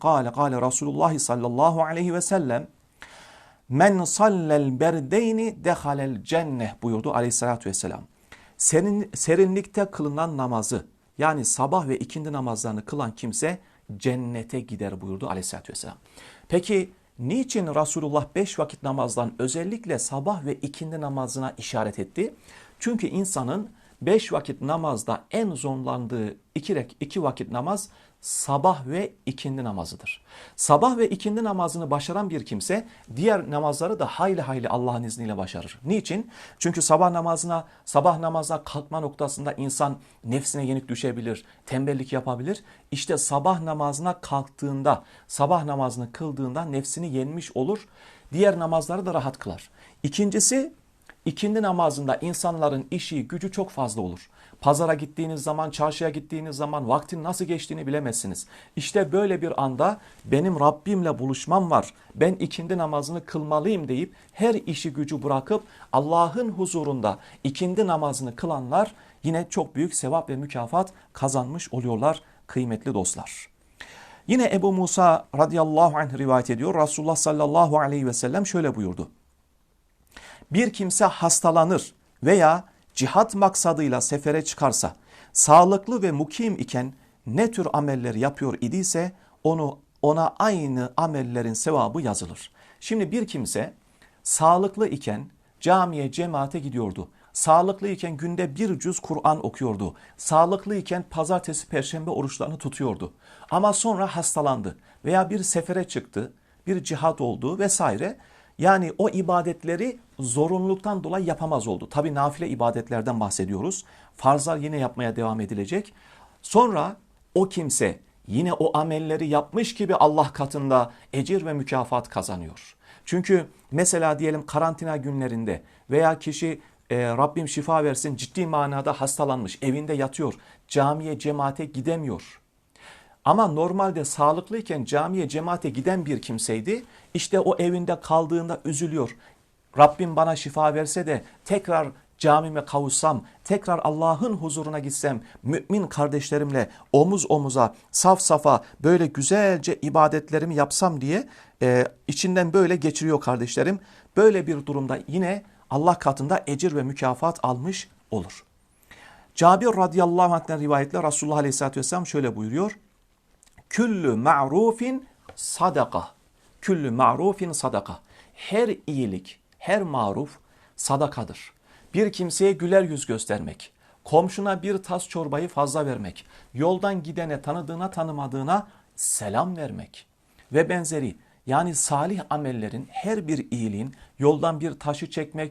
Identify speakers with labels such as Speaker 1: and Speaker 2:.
Speaker 1: Kale kale Resulullah sallallahu aleyhi ve sellem Men sallel berdeyni dehalel cenneh buyurdu aleyhissalatü vesselam. Serin, serinlikte kılınan namazı yani sabah ve ikindi namazlarını kılan kimse cennete gider buyurdu aleyhissalatü vesselam. Peki niçin Resulullah beş vakit namazdan özellikle sabah ve ikindi namazına işaret etti? Çünkü insanın beş vakit namazda en zorlandığı iki, iki vakit namaz sabah ve ikindi namazıdır. Sabah ve ikindi namazını başaran bir kimse diğer namazları da hayli hayli Allah'ın izniyle başarır. Niçin? Çünkü sabah namazına, sabah namazına kalkma noktasında insan nefsine yenik düşebilir, tembellik yapabilir. İşte sabah namazına kalktığında, sabah namazını kıldığında nefsini yenmiş olur. Diğer namazları da rahat kılar. İkincisi İkindi namazında insanların işi, gücü çok fazla olur. Pazara gittiğiniz zaman, çarşıya gittiğiniz zaman vaktin nasıl geçtiğini bilemezsiniz. İşte böyle bir anda benim Rabbimle buluşmam var. Ben ikindi namazını kılmalıyım deyip her işi gücü bırakıp Allah'ın huzurunda ikindi namazını kılanlar yine çok büyük sevap ve mükafat kazanmış oluyorlar kıymetli dostlar. Yine Ebu Musa radıyallahu anh rivayet ediyor. Resulullah sallallahu aleyhi ve sellem şöyle buyurdu bir kimse hastalanır veya cihat maksadıyla sefere çıkarsa, sağlıklı ve mukim iken ne tür ameller yapıyor idiyse onu ona aynı amellerin sevabı yazılır. Şimdi bir kimse sağlıklı iken camiye cemaate gidiyordu. Sağlıklı iken günde bir cüz Kur'an okuyordu. Sağlıklı iken pazartesi perşembe oruçlarını tutuyordu. Ama sonra hastalandı veya bir sefere çıktı, bir cihat oldu vesaire. Yani o ibadetleri zorunluluktan dolayı yapamaz oldu. Tabi nafile ibadetlerden bahsediyoruz. Farzlar yine yapmaya devam edilecek. Sonra o kimse yine o amelleri yapmış gibi Allah katında ecir ve mükafat kazanıyor. Çünkü mesela diyelim karantina günlerinde veya kişi e, Rabbim şifa versin ciddi manada hastalanmış evinde yatıyor camiye cemaate gidemiyor ama normalde sağlıklıyken camiye cemaate giden bir kimseydi. İşte o evinde kaldığında üzülüyor. Rabbim bana şifa verse de tekrar camime kavuşsam, tekrar Allah'ın huzuruna gitsem, mümin kardeşlerimle omuz omuza, saf safa böyle güzelce ibadetlerimi yapsam diye e, içinden böyle geçiriyor kardeşlerim. Böyle bir durumda yine Allah katında ecir ve mükafat almış olur. Cabir radıyallahu anh'ten rivayetle Resulullah aleyhissalatü vesselam şöyle buyuruyor. Küllü ma'rufin sadaka. Küllü ma'rufin sadaka. Her iyilik, her maruf sadakadır. Bir kimseye güler yüz göstermek, komşuna bir tas çorbayı fazla vermek, yoldan gidene tanıdığına tanımadığına selam vermek ve benzeri yani salih amellerin her bir iyiliğin yoldan bir taşı çekmek,